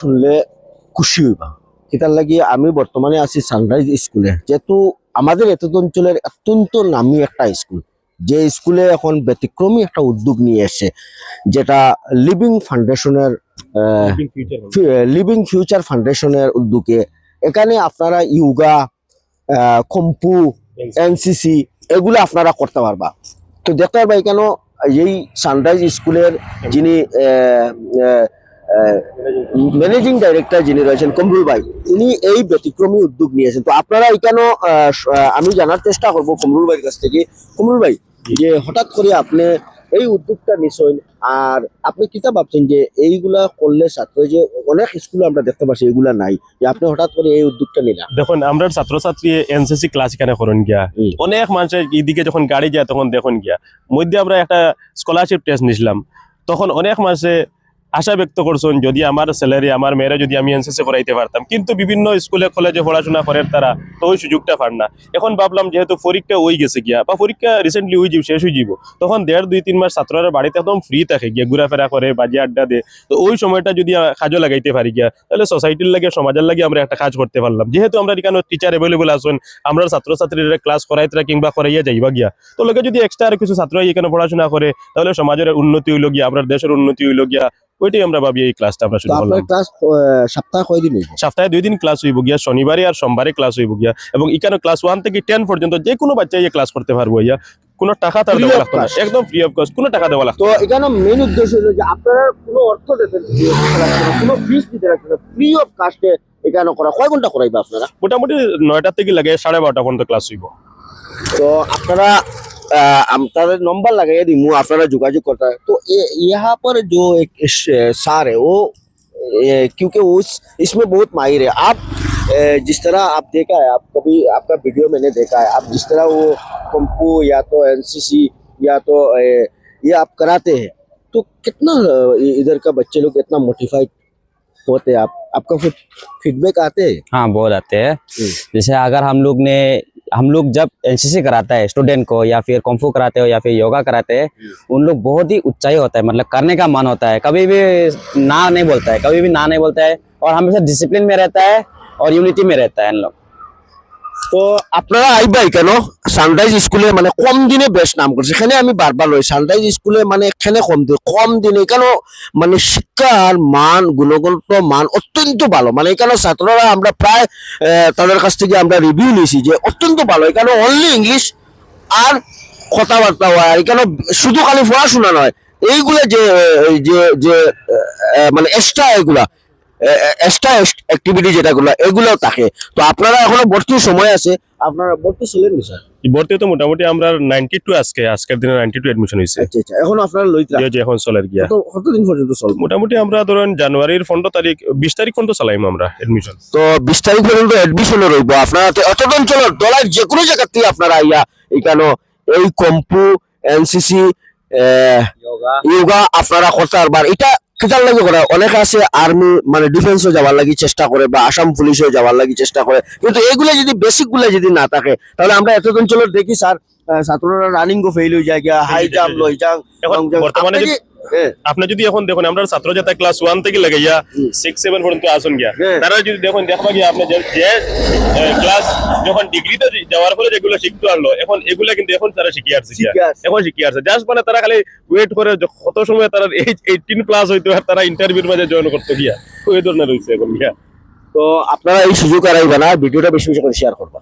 শুনলে খুশি হইবা। এটার লাগি আমি বর্তমানে আছি সানরাইজ স্কুলে। যেহেতু আমাদের এত অঞ্চলের অত্যন্ত নামি একটা স্কুল যে স্কুলে এখন ব্যতিক্রমী একটা উদ্যোগ নিয়ে এসে যেটা লিভিং ফাউন্ডেশনের লিভিং ফিউচার ফাউন্ডেশনের উদ্যোগে। এখানে আপনারা ইয়োগা কম্পু এনসিসি এগুলো আপনারা করতে পারবা। তো দেখতে পারবা এখানে এই সানরাইজ স্কুলের যিনি ম্যানেজিং ডাইরেক্টর যিনি রয়েছেন কমরুল ভাই উনি এই ব্যতিক্রমী উদ্যোগ নিয়েছেন তো আপনারা এখানে আমি জানার চেষ্টা করব কমরুল ভাইয়ের কাছ থেকে। কমরুল ভাই যে হঠাৎ করে আপনি এই উদ্যোগটা নিশ্চয় আর আপনি কিতা ভাবছেন যে এইগুলা করলে ছাত্র যে অনেক স্কুলে আমরা দেখতে পাচ্ছি এগুলা নাই যে আপনি হঠাৎ করে এই উদ্যোগটা নিলাম দেখুন আমরা ছাত্রছাত্রী এনসিসি ক্লাস এখানে করেন গিয়া। অনেক মানুষের এদিকে যখন গাড়ি যায় তখন দেখুন গিয়া। মধ্যে আমরা একটা স্কলারশিপ টেস্ট নিছিলাম। তখন অনেক মানুষে আশা ব্যক্ত করছেন, যদি আমার স্যালারি আমার মেয়েরা যদি আমি এনসিসি করাইতে পারতাম। কিন্তু বিভিন্ন স্কুলে কলেজে পড়াশোনা করেন তারা তো ওই সুযোগটা পান না। এখন ভাবলাম যেহেতু পরীক্ষা ওই গেছে গিয়া, বা পরীক্ষা রিসেন্টলি ওই যাব, শেষ হয়ে যাব, তখন দেড়, দুই, তিন মাস ছাত্ররা বাড়িতে একদম ফ্রি থাকে গিয়া, ঘোরাফেরা করে, বাজে আড্ডা দে তো ওই সময়টা যদি কাজও লাগাইতে পারি গিয়া, তাহলে সোসাইটির লাগে, সমাজের লাগে আমরা একটা কাজ করতে পারলাম। যেহেতু আমরা এখানে টিচার অ্যাভেলেবল আসুন আমরা ছাত্রছাত্রীরা ক্লাস করাইতরা কিংবা করাইয়া যাইবা গিয়া। তো লোকে যদি এক্সট্রা আর কিছু ছাত্র এখানে পড়াশোনা করে, তাহলে সমাজের উন্নতি হইল গিয়া, আমরা দেশের উন্নতি হইল গিয়া ওইটাই আমরা ভাবি এই ক্লাসটা আমরা শুরু করলাম। ক্লাস সপ্তাহে কয়দিন হইব? সপ্তাহে দুই দিন ক্লাস হইব গিয়া শনিবারে আর সোমবারে ক্লাস হইব গিয়া। এবং এখানে ক্লাস ওয়ান থেকে টেন পর্যন্ত যে কোনো বাচ্চা এই ক্লাস করতে পারব ইয়া। কোনো টাকা তার দেওয়া লাগতো না। একদম ফ্রি অফ কস্ট কোনো টাকা দেওয়া লাগতো তো এখানে মেন উদ্দেশ্য হলো যে আপনারা কোনো অর্থ দিতে কোনো ফিস দিতে লাগছে না। ফ্রি অফ কাস্টে এখানে করা। কয় ঘণ্টা করাইবে আপনারা? মোটামুটি নয়টা থেকে লাগে সাড়ে বারোটা পর্যন্ত ক্লাস হইব। তো আপনারা আহ, আপনাদের नंबर लगाइए दी मुँह আপনারা যোগাযোগ करता है तो ये यहाँ पर जो एक श- सार है वो ये, क्योंकि उस इसमें बहुत माहिर है आप अ, जिस तरह आप देखा है आप कभी आपका वीडियो मैंने देखा है आप जिस तरह वो कंपू या तो एनसीसी या तो अ, ये आप कराते हैं तो कितना अ, इधर का बच्चे लोग इतना मोटिफाइड होते हैं आप आपका फीडबैक आते हैं हाँ बहुत आते हैं हम्म। जैसे अगर हम लोग ने हम लोग जब एनसीसी कराता है स्टूडेंट को या फिर कॉम्फू कराते हो या फिर योगा कराते हैं उन लोग बहुत ही उच्चाई होता है मतलब करने का मन होता है। कभी भी ना नहीं बोलता है कभी भी ना नहीं बोलता है और हमेशा डिसिप्लिन में रहता है और यूनिटी में रहता है इन लोग। তো আপনারা আইবাই কেন? সানরাইজ স্কুলে মানে কম দিনে বেশ নাম করছে। এখানে আমি বারবার লই সানরাইজ স্কুলে মানে এখানে কম দিন, কম দিনে কেন? মানে শিক্ষার মান গুণগত মান অত্যন্ত ভালো। মানে এখানে ছাত্ররা আমরা প্রায় তাদের কাছ থেকে আমরা রিভিউ নিয়েছি যে অত্যন্ত ভালো। এখানে অনলি ইংলিশ আর কথাবার্তা হয়, আর এখানে শুধু খালি পড়াশোনা নয়। এইগুলো যে যে মানে এক্সট্রা এগুলা এক্সট্রা অ্যাক্টিভিটি যেটাগুলো এগুলোও থাকে। তো আপনারা এখনও ভর্তির সময় আছে আপনারা ভর্তি ছিলেন নি স্যার? ভর্তি তো মোটামুটি আমরা নাইনটি টু আজকে আজকের দিনে নাইনটি টু এডমিশন হয়েছে। আচ্ছা আচ্ছা এখন আপনারা লইতে যে যে এখন চলের গিয়া। কত কতদিন পর্যন্ত চলবে? মোটামুটি আমরা ধরেন জানুয়ারির পনেরো তারিখ বিশ তারিখ পর্যন্ত চালাইম আমরা এডমিশন তো বিশ তারিখ পর্যন্ত এডমিশনে রইব। আপনারা তো এত অঞ্চলের দলার যে কোনো জায়গা থেকে আপনারা আইয়া এখানে এই কম্পু এনসিসি ইয়োগা আপনারা করতে পারবার এটা কেটার লাগে করে অনেকে আছে আর্মি মানে ডিফেন্স হয়ে যাওয়ার লাগি চেষ্টা করে বা আসাম পুলিশ পুলিশেও যাওয়ার লাগি চেষ্টা করে। কিন্তু এগুলো যদি বেসিকগুলো যদি না থাকে তাহলে আমরা এত অঞ্চলের দেখি স্যার ছাত্ররা রানিং গো ফেল হয়ে যায় হাই জাম্প লই জাম্প বর্তমানে আপনি হ্যাঁ, আপনি যদি এখন দেখুন আমরা ছাত্র যাতে ক্লাস ওয়ান থেকে লাগাইয়া। সিক্স সেভেন পর্যন্ত আসুন গিয়া হ্যাঁ। তারা যদি দেখুন দেখবা গিয়া আপনি যে ক্লাস যখন ডিগ্রিতে যাওয়ার ফলে যেগুলো শিখতে পারল এখন এগুলা কিন্তু এখন তারা শিখে আসছে। এখন শিখে আসছে জাস্ট মানে তারা খালি ওয়েট করে কত সময় তারা এইটিন প্লাস হইতো আর তারা ইন্টারভিউর মাঝে জয়েন করতে গিয়া ওই ধরনের রয়েছে এখন গিয়া তো আপনারা এই সুযোগ আর আইবা না ভিডিওটা বেশি বেশি করে শেয়ার করবা